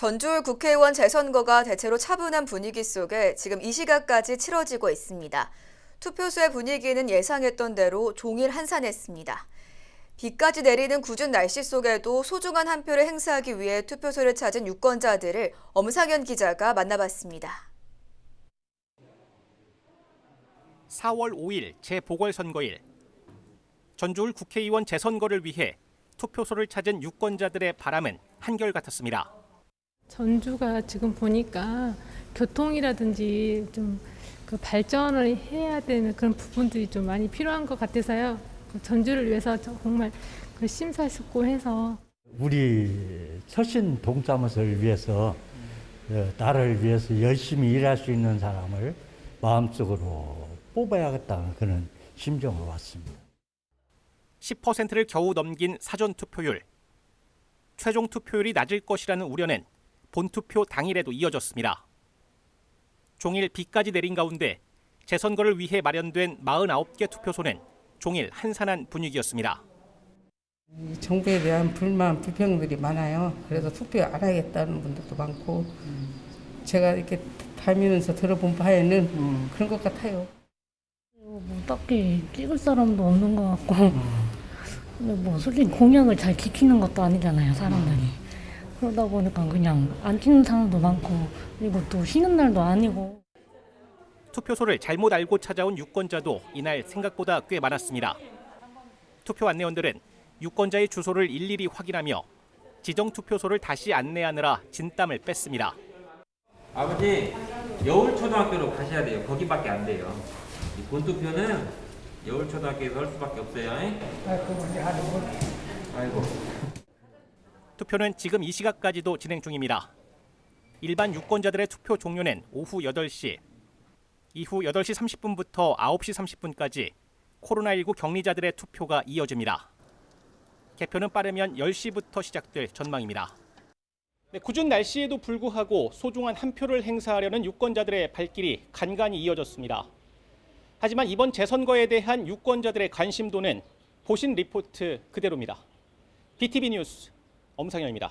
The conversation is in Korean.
전주울 국회의원 재선거가 대체로 차분한 분위기 속에 지금 이 시각까지 치러지고 있습니다. 투표소의 분위기는 예상했던 대로 종일 한산했습니다. 비까지 내리는 궂은 날씨 속에도 소중한 한 표를 행사하기 위해 투표소를 찾은 유권자들을 엄상현 기자가 만나봤습니다. 4월 5일 재보궐선거일 전주울 국회의원 재선거를 위해 투표소를 찾은 유권자들의 바람은 한결같았습니다. 전주가 지금 보니까 교통이라든지 좀 그 발전을 해야 되는 그런 부분들이 좀 많이 필요한 것 같아서요. 그 전주를 위해서 정말 그 심사숙고해서 우리 처신 동사무소를 위해서 어, 나라를 위해서 열심히 일할 수 있는 사람을 마음속으로 뽑아야겠다는 그런 심정으로 왔습니다. 10%를 겨우 넘긴 사전 투표율. 최종 투표율이 낮을 것이라는 우려는 본투표 당일에도 이어졌습니다. 종일 비까지 내린 가운데 재선거를 위해 마련된 49개 투표소는 종일 한산한 분위기였습니다. 이 정부에 대한 불만, 불평들이 많아요. 그래서 투표 안 하겠다는 분들도 많고, 제가 이렇게 다니면서 들어본 바에는 그런 것 같아요. 뭐 딱히 찍을 사람도 없는 것 같고 근데 뭐 솔직히 공약을 잘 지키는 것도 아니잖아요 사람들이 그러다 보니까 그냥 안 찍는 사람도 많고 그리고 또 쉬는 날도 아니고 투표소를 잘못 알고 찾아온 유권자도 이날 생각보다 꽤 많았습니다. 투표 안내원들은 유권자의 주소를 일일이 확인하며 지정 투표소를 다시 안내하느라 진땀을 뺐습니다. 아버지 여울초등학교로 가셔야 돼요. 거기밖에 안 돼요. 이 본투표는 여울초등학교에서 할 수밖에 없어요. 아이고. 투표는 지금 이 시각까지도 진행 중입니다. 일반 유권자들의 투표 종료는 오후 8시, 이후 8시 30분부터 9시 30분까지 코로나19 격리자들의 투표가 이어집니다. 개표는 빠르면 10시부터 시작될 전망입니다. 네, 궂은 날씨에도 불구하고 소중한 한 표를 행사하려는 유권자들의 발길이 간간히 이어졌습니다. 하지만 이번 재선거에 대한 유권자들의 관심도는 보신 리포트 그대로입니다. BTV 뉴스 엄상현입니다.